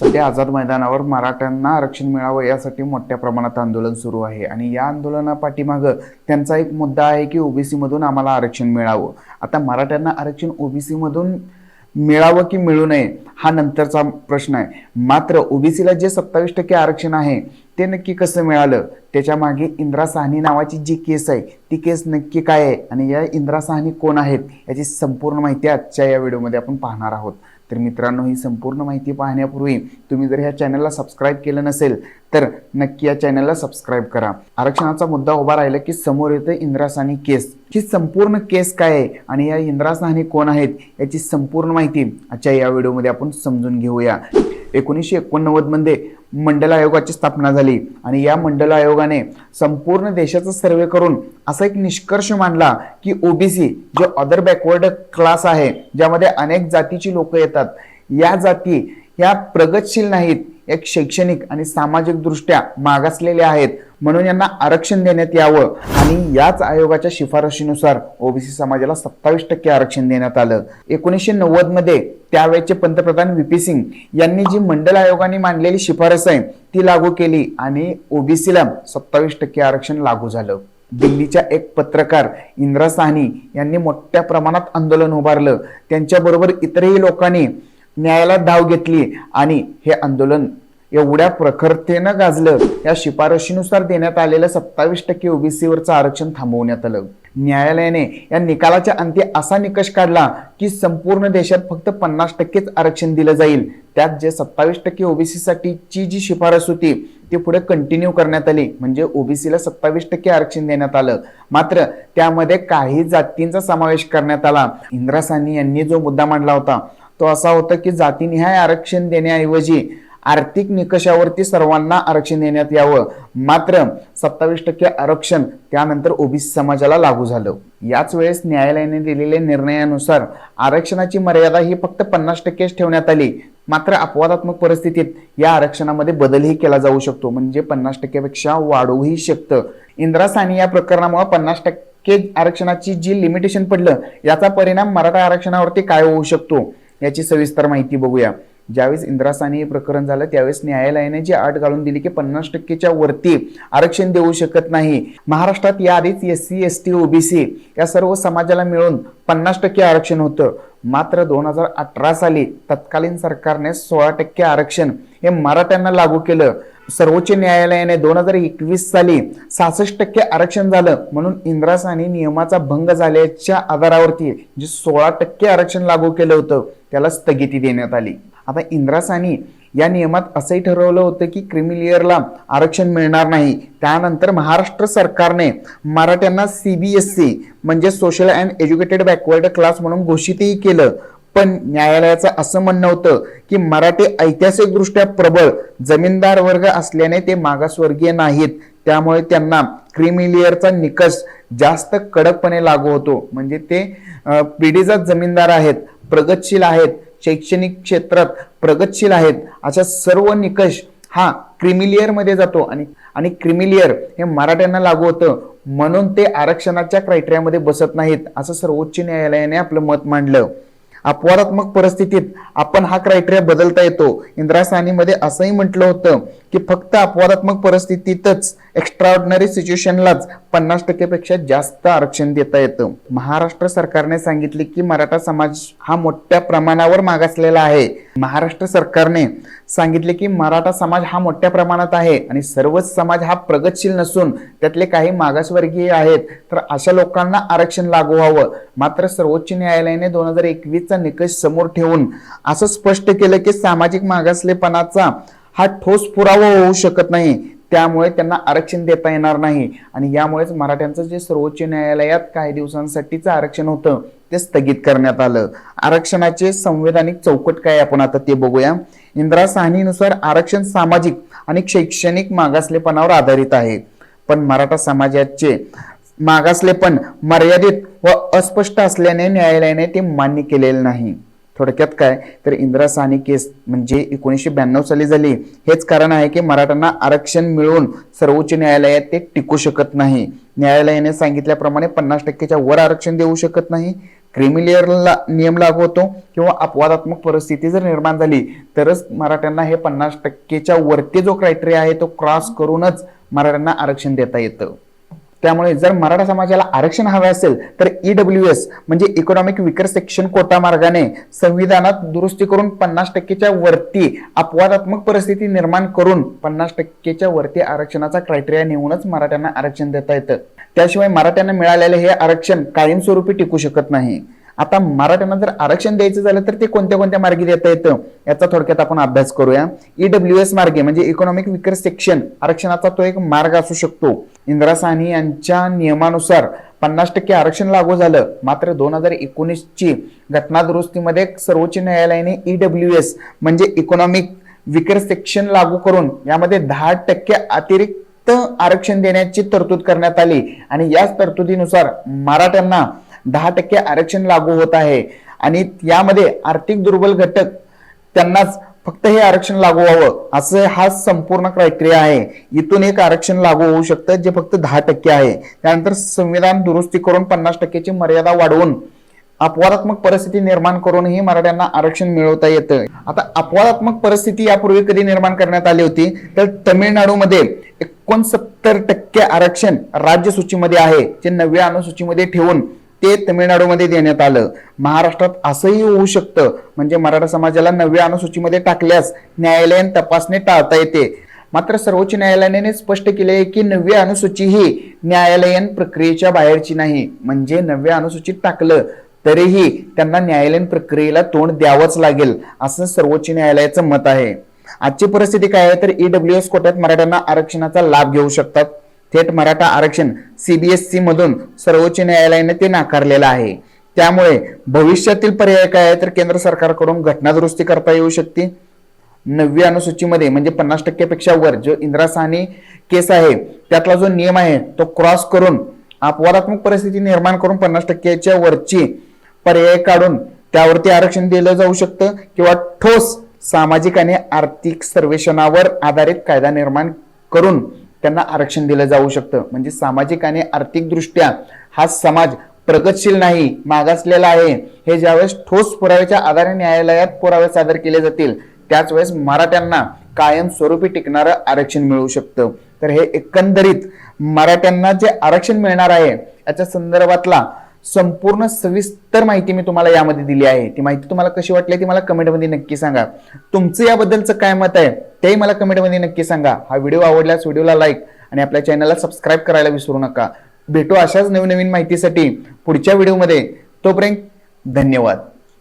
सध्या आझाद मैदानावर मराठ्यांना आरक्षण मिळावं यासाठी मोठ्या प्रमाणात आंदोलन सुरू आहे. आणि या आंदोलनापाठीमागं त्यांचा एक मुद्दा आहे की ओबीसी मधून आम्हाला आरक्षण मिळावं. आता मराठ्यांना आरक्षण ओबीसी मधून मिळावं की मिळू नये हा नंतरचा प्रश्न आहे. मात्र ओबीसीला जे सत्तावीस टक्के आरक्षण आहे ते नक्की कसं मिळालं? त्याच्यामागे इंदिरा साहनी नावाची जी केस आहे ती केस नक्की काय आहे? आणि या इंदिरा साहनी कोण आहेत याची संपूर्ण माहिती आजच्या या व्हिडिओमध्ये आपण पाहणार आहोत. तर मित्रांनो ही संपूर्ण माहिती पाहण्यापूर्वी तुम्ही जर ह्या चॅनलला सबस्क्राईब केलं नसेल तर नक्की या चॅनलला सबस्क्राईब करा. आरक्षणाचा मुद्दा उभा राहिला की समोर येतं इंदिरा साहनी केस. ही संपूर्ण केस काय आहे आणि या इंदिरा साहनी कोण आहेत याची संपूर्ण माहिती आजच्या या व्हिडिओमध्ये आपण समजून घेऊया. एकोणीसशे एकोणनव्वदमध्ये मंडल आयोगाची स्थापना झाली. आणि या मंडल आयोगाने संपूर्ण देशाचा सर्वे करून असा एक निष्कर्ष मांडला की ओबीसी जो अदर बॅकवर्ड क्लास आहे ज्यामध्ये अनेक जातीची लोक येतात या जाती ह्या प्रगतशील नाहीत. एक शैक्षणिक आणि सामाजिकदृष्ट्या मागासलेल्या आहेत. म्हणून यांना आरक्षण देण्यात यावं. आणि याच आयोगाच्या शिफारशीनुसार ओबीसी समाजाला सत्तावीस टक्के आरक्षण देण्यात आलं. एकोणीसशे नव्वदमध्ये त्यावेळेचे पंतप्रधान व्ही पी सिंग यांनी जी मंडल आयोगाने मांडलेली शिफारस आहे ती लागू केली आणि ओबीसीला सत्तावीस टक्के आरक्षण लागू झालं. दिल्लीच्या एक पत्रकार इंद्रा साहनी यांनी मोठ्या प्रमाणात आंदोलन उभारलं. त्यांच्याबरोबर इतरही लोकांनी न्यायालयात धाव घेतली आणि हे आंदोलन एवढ्या प्रखरतेनं गाजलं या शिफारशीनुसार देण्यात आलेलं सत्तावीस टक्के ओबीसीवरचं आरक्षण थांबवण्यात आलं. न्यायालयाने या निकालाच्या अंती असा निकष काढला की संपूर्ण देशात फक्त पन्नास टक्केच आरक्षण दिलं जाईल. त्यात जे सत्तावीस टक्के ओबीसीसाठीची जी शिफारस होती ती पुढे कंटिन्यू करण्यात आली. म्हणजे ओबीसीला सत्तावीस टक्के आरक्षण देण्यात आलं. मात्र त्यामध्ये काही जातींचा समावेश करण्यात आला. इंद्रा सानी यांनी जो मुद्दा मांडला होता तो असा होता की जातीनिहाय आरक्षण देण्याऐवजी आर्थिक निकषावरती सर्वांना आरक्षण देण्यात यावं. मात्र सत्तावीस टक्के आरक्षण त्यानंतर ओबीसी समाजाला लागू झालं. याच वेळेस न्यायालयाने दिलेल्या निर्णयानुसार आरक्षणाची मर्यादा ही फक्त पन्नास टक्केच ठेवण्यात आली. मात्र अपवादात्मक परिस्थितीत या आरक्षणामध्ये बदलही केला जाऊ शकतो. म्हणजे पन्नास टक्क्यापेक्षा वाढूही शकतं. इंदिरा सानी या प्रकरणामुळे पन्नास टक्के आरक्षणाची जी लिमिटेशन पडलं याचा परिणाम मराठा आरक्षणावरती काय होऊ शकतो याची सविस्तर माहिती बघूया. ज्यावेळेस इंद्रासानी हे प्रकरण झालं त्यावेळेस न्यायालयाने जी अट घालून दिली की पन्नास टक्केच्या वरती आरक्षण देऊ शकत नाही. महाराष्ट्रात याआधीच S C S T OBC या सर्व समाजाला मिळून पन्नास टक्के आरक्षण होतं. मात्र दोन हजार अठरा साली तत्कालीन सरकारने सोळा टक्के आरक्षण हे मराठ्यांना लागू केलं. सर्वोच्च न्यायालयाने दोन हजार एकवीस साली सहासष्ट टक्के आरक्षण झालं म्हणून इंदिरा साने नियमाचा भंग झाल्याच्या आधारावरती जे सोळा टक्के आरक्षण लागू केलं होतं त्याला स्थगिती देण्यात आली. आता इंद्रासांनी या नियमात असंही ठरवलं होतं की क्रिमिलियरला आरक्षण मिळणार नाही. त्यानंतर महाराष्ट्र सरकारने मराठ्यांना सी बी एस सी म्हणजे social and educated backward class म्हणून घोषितही केलं. पण न्यायालयाचं असं म्हणणं होतं की मराठी ऐतिहासिकदृष्ट्या प्रबळ जमीनदार वर्ग असल्याने ते मागासवर्गीय नाहीत. त्यामुळे त्यांना क्रिमिलियरचा निकष जास्त कडकपणे लागू होतो. म्हणजे ते पिढीजात जमीनदार आहेत प्रगतशील आहेत. शैक्षणिक क्षेत्रात प्रगतशील आहेत अशा सर्व निकष हा क्रिमिलियरमध्ये जातो. आणि आणि क्रिमिलियर हे मराठ्यांना लागू होतं. म्हणून ते आरक्षणाच्या क्रायटेरियामध्ये बसत नाहीत असं सर्वोच्च न्यायालयाने आपलं मत मांडलं. अपवादात्मक परिस्थितीत आपण हा क्रायटेरिया बदलता येतो. इंदिरा साहनीमध्ये असंही म्हटलं होतं की फक्त अपवादात्मक परिस्थितीतच एक्स्ट्राऑर्डनरी सिच्युएशनलाच पन्नास टक्केपेक्षा जास्त आरक्षण देता येतं. महाराष्ट्र सरकारने सांगितले की मराठा समाज हा मोठ्या प्रमाणावर मागासलेला आहे. महाराष्ट्र सरकारने सांगितले की मराठा समाज हा मोठ्या प्रमाणात आहे आणि सर्वच समाज हा प्रगतशील नसून त्यातले काही मागासवर्गीय आहेत तर अशा लोकांना आरक्षण लागू व्हावं. मात्र सर्वोच्च न्यायालयाने दोन हजार एकवीसचा निकष समोर ठेवून असं स्पष्ट केलं की सामाजिक मागासलेपणाचा हा ठोस पुरावा होऊ शकत नाही. त्यामुळे त्यांना आरक्षण देता येणार नाही. आणि यामुळेच मराठ्यांचं जे सर्वोच्च न्यायालयात काही दिवसांसाठीचं आरक्षण होतं ते स्थगित करण्यात आलं. आरक्षणाचे संवैधानिक चौकट काय आपण आता ते बघूया. इंदिरा साहनीनुसार आरक्षण सामाजिक आणि शैक्षणिक मागासलेपणावर आधारित आहे. पण मराठा समाजाचे मागासलेपण मर्यादित व अस्पष्ट असल्याने न्यायालयाने ते मान्य केलेले नाही. थोडक्यात काय? तर इंदिरा साहनी केस म्हणजे एकोणीसशे ब्याण्णव साली झाली. हेच कारण आहे की मराठ्यांना आरक्षण मिळवून सर्वोच्च न्यायालयात ते टिकू शकत नाही. न्यायालयाने सांगितल्याप्रमाणे पन्नास टक्केच्या वर आरक्षण देऊ शकत नाही. क्रिमिलियरला नियम लागू होतो किंवा अपवादात्मक परिस्थिती जर निर्माण झाली तरच मराठ्यांना हे पन्नास टक्केच्या वरती जो क्रायटेरिया आहे तो क्रॉस करूनच मराठ्यांना आरक्षण देता येतं. त्यामुळे जर मराठा समाजाला आरक्षण हवे असेल तर ईडब्ल्यू एस म्हणजे इकॉनॉमिक विकर सेक्शन कोटा मार्गाने संविधानात दुरुस्ती करून पन्नास टक्केच्या वरती अपवादात्मक परिस्थिती निर्माण करून पन्नास टक्केच्या वरती आरक्षणाचा क्रायटेरिया नेऊनच मराठ्यांना आरक्षण देता येतं. त्याशिवाय मराठ्यांना मिळालेले हे आरक्षण कायमस्वरूपी टिकू शकत नाही. आता मराठ्यांना जर आरक्षण द्यायचं झालं तर ते कोणत्या कोणत्या मार्गे देता येतं? याचा थोडक्यात आपण अभ्यास करूया. ईडब्ल्यू एस मार्गे म्हणजे इकॉनॉमिक विकर सेक्शन आरक्षणाचा तो एक मार्ग असू शकतो. इंदिरा साहनी यांच्या नियमानुसार पन्नास टक्के आरक्षण लागू झालं. मात्र दोन हजार एकोणीसची घटना दुरुस्तीमध्ये सर्वोच्च न्यायालयाने ईडब्ल्यू एस म्हणजे इकॉनॉमिक विकर सेक्शन लागू करून यामध्ये दहा टक्के अतिरिक्त आरक्षण देण्याची तरतूद करण्यात आली. आणि याच तरतुदीनुसार मराठ्यांना दहा टक्के आरक्षण लागू होत आहे. आणि यामध्ये आर्थिक दुर्बल घटक त्यांनाच फक्त हे आरक्षण लागू व्हावं असं हा संपूर्ण क्रायटेरिया आहे. इथून एक आरक्षण लागू होऊ शकतं जे फक्त दहा टक्के आहे. त्यानंतर संविधान दुरुस्ती करून पन्नास टक्केची मर्यादा वाढवून अपवादात्मक परिस्थिती निर्माण करूनही मराठ्यांना आरक्षण मिळवता येतं. आता अपवादात्मक परिस्थिती यापूर्वी कधी निर्माण करण्यात आली होती? तर तमिळनाडूमध्ये एकोणसत्तर टक्के आरक्षण राज्य सूचीमध्ये आहे जे नव्या अनुसूचीमध्ये ठेवून ते तमिळनाडूमध्ये देण्यात आलं. महाराष्ट्रात असंही होऊ शकतं. म्हणजे मराठा समाजाला नव्या अनुसूचीमध्ये टाकल्यास न्यायालयीन तपासणी टाळता येते. मात्र सर्वोच्च न्यायालयाने स्पष्ट केले आहे की नवी अनुसूची ही न्यायालयीन प्रक्रियेच्या बाहेरची नाही. म्हणजे नव्या अनुसूचित टाकलं तरीही त्यांना न्यायालयीन प्रक्रियेला तोंड द्यावंच लागेल असं सर्वोच्च न्यायालयाचं मत आहे. आजची परिस्थिती काय आहे? तर ईडब्ल्यू एस कोट्यात मराठ्यांना आरक्षणाचा लाभ घेऊ शकतात. थेट मराठा आरक्षण सीबीएसई मधून सर्वोच्च न्यायालयाने ते नाकारलेलं आहे. त्यामुळे भविष्यातील पर्याय काय आहे तर केंद्र सरकारकडून घटना दुरुस्ती करता येऊ शकते? नववी अनुसूचीमध्ये म्हणजे पन्नास टक्क्यापेक्षा वर जो इंदिरा साहनी केस आहे त्यातला जो नियम आहे तो क्रॉस करून अपवादात्मक परिस्थिती निर्माण करून पन्नास टक्क्याच्या वरची पर्याय काढून त्यावरती आरक्षण दिलं जाऊ शकतं किंवा ठोस सामाजिक आणि आर्थिक सर्वेक्षणावर आधारित कायदा निर्माण करून त्यांना आरक्षण दिलं जाऊ शकतं. म्हणजे सामाजिक आणि आर्थिकदृष्ट्या हा समाज प्रगतशील नाही मागासलेला आहे. हे ज्यावेळेस ठोस पुराव्याच्या आधारे न्यायालयात पुरावे सादर केले जातील त्याच वेळेस मराठ्यांना कायमस्वरूपी टिकणारं आरक्षण मिळू शकतं. तर हे एकंदरीत मराठ्यांना जे आरक्षण मिळणार आहे याच्या संदर्भातला संपूर्ण सविस्तर माहिती मी तुम्हाला यामध्ये दिली आहे. ती माहिती तुम्हाला कशी वाटली ती मला कमेंटमध्ये नक्की सांगा. तुमचं याबद्दलचं काय मत आहे तेही मला कमेंटमध्ये नक्की सांगा. हा व्हिडिओ आवडल्यास व्हिडिओला लाईक आणि आपल्या चॅनलला सबस्क्राईब करायला विसरू नका. भेटू अशाच नवीन नवीन माहितीसाठी पुढच्या व्हिडिओमध्ये. तोपर्यंत धन्यवाद.